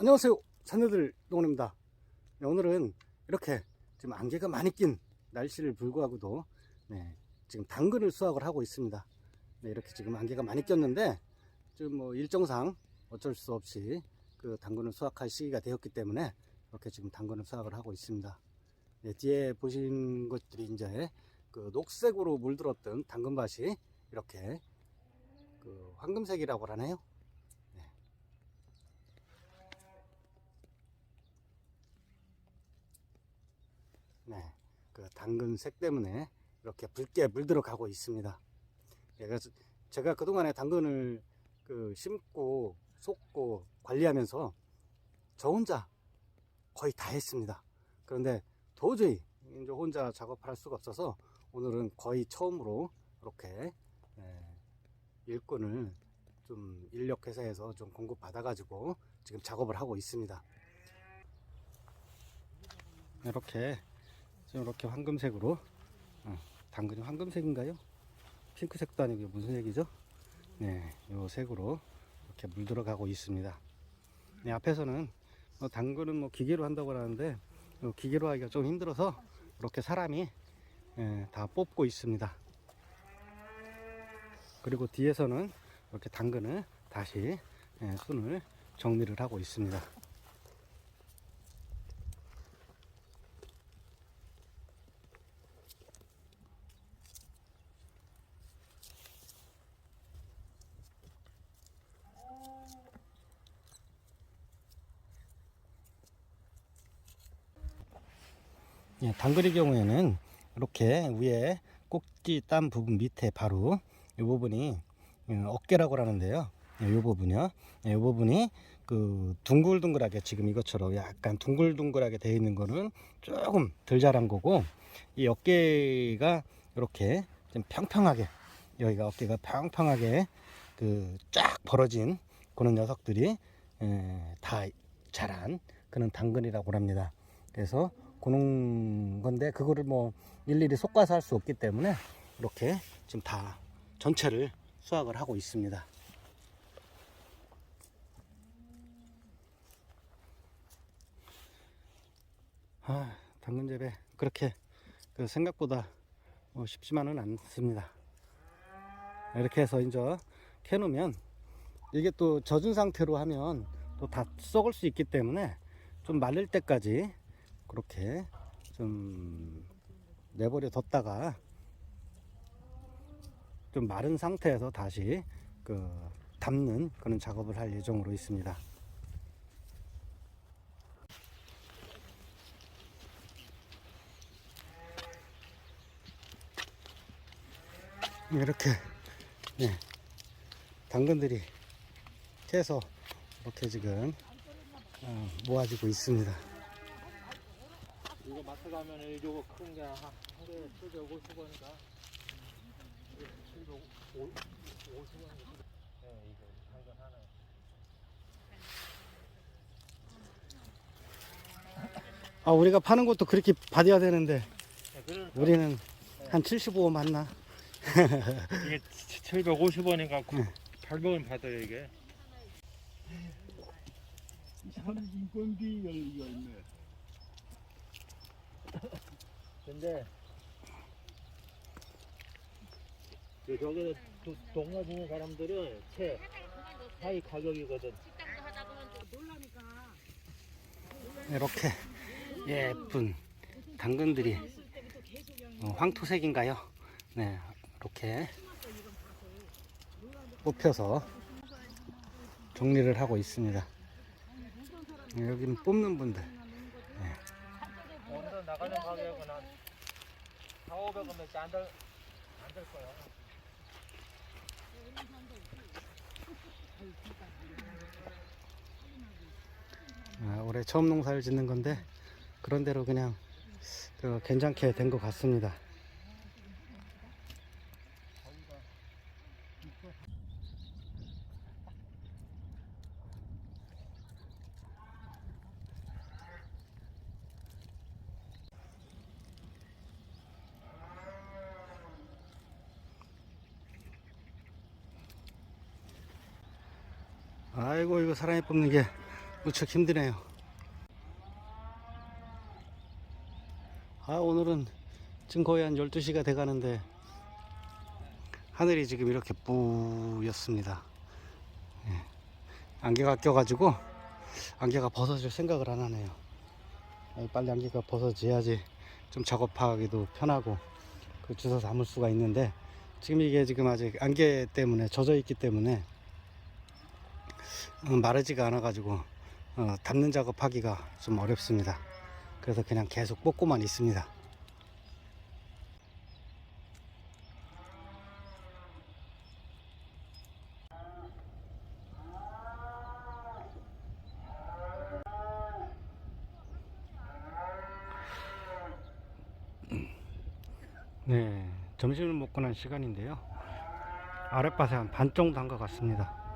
안녕하세요. 자녀들 농원입니다. 네, 오늘은 이렇게 지금 안개가 많이 낀 날씨를 불구하고도 네, 지금 당근을 수확을 하고 있습니다. 네, 이렇게 지금 안개가 많이 꼈는데 지금 뭐 일정상 어쩔 수 없이 그 당근을 수확할 시기가 되었기 때문에 이렇게 지금 당근을 수확을 하고 있습니다. 네, 뒤에 보신 것들이 이제 그 녹색으로 물들었던 당근밭이 이렇게 그 황금색이라고 하네요. 네, 그 당근색 때문에 이렇게 붉게 물들어 가고 있습니다. 예, 그래서 제가 그동안에 당근을 그 심고 쏟고 관리하면서 저 혼자 거의 다 했습니다. 그런데 도저히 이제 혼자 작업할 수가 없어서 오늘은 거의 처음으로 이렇게 예, 일꾼을 좀 인력 회사에서 좀 공급 받아가지고 지금 작업을 하고 있습니다. 이렇게 이렇게 황금색으로 어, 당근이 황금색인가요? 핑크색도 아니고 무슨 색이죠? 네, 요 색으로 이렇게 물들어가고 있습니다. 네, 앞에서는 뭐 당근은 뭐 기계로 한다고 하는데 요 기계로 하기가 좀 힘들어서 이렇게 사람이 예, 다 뽑고 있습니다. 그리고 뒤에서는 이렇게 당근을 다시 예, 손을 정리를 하고 있습니다. 예, 당근의 경우에는 이렇게 위에 꼭지 딴 부분 밑에 바로 이 부분이 음, 어깨라고 하는데요. 이 부분이요. 이 부분이 그 둥글둥글하게 지금 이것처럼 약간 둥글둥글하게 되어 있는 거는 조금 덜 자란 거고 이 어깨가 이렇게 좀 평평하게 여기가 어깨가 평평하게 그 쫙 벌어진 그런 녀석들이 에, 다 자란 그런 당근이라고 합니다. 그래서 그런 건데 그거를 뭐 일일이 솎아서 할 수 없기 때문에 이렇게 지금 다 전체를 수확을 하고 있습니다. 아, 당근 재배 그렇게 그 생각보다 뭐 쉽지만은 않습니다. 이렇게 해서 이제 캐놓으면 이게 또 젖은 상태로 하면 또 다 썩을 수 있기 때문에 좀 말릴 때까지 그렇게 좀 내버려 뒀다가 좀 마른 상태에서 다시 그 담는 그런 작업을 할 예정으로 있습니다. 이렇게 네, 당근들이 캐서 이렇게 지금 어, 모아지고 있습니다. 이거 마트 가면 이거 큰 게 한개 750원이다. 750원. 네, 이거 당근 하나. 아 우리가 파는 것도 그렇게 받아야 되는데 네, 그래, 우리는 한 75 맞나? 이게 750원인가 네. 800원 받아요 이게. 참 인건비 열리가 있네. 근데 그 저기 도- 동네 주는 사람들은 채 하이 가격이거든. 이렇게 예쁜 당근들이 어, 황토색인가요? 네, 이렇게 뽑혀서 정리를 하고 있습니다. 네, 여기는 뽑는 분들. 오늘 나가는 가격은 한 4, 500원 밖에 안 될 안될 거야. 아, 올해 처음 농사를 짓는 건데 그런 대로 그냥 그 괜찮게 된 것 같습니다. 아이고 이거 사람이 뽑는 게 무척 힘드네요. 아, 오늘은 지금 거의 한 12시가 돼 가는데 하늘이 지금 이렇게 뿌였습니다. 예. 안개가 껴가지고 안개가 벗어질 생각을 안 하네요. 아, 빨리 안개가 벗어져야지 좀 작업하기도 편하고 그 주워 담을 수가 있는데 지금 이게 지금 아직 안개 때문에 젖어 있기 때문에 어, 마르지가 않아 가지고 어, 담는 작업하기가 좀 어렵습니다. 그래서 그냥 계속 뽑고만 있습니다. 네, 점심을 먹고 난 시간인데요. 아랫밭에 한 반 정도 한 것 같습니다.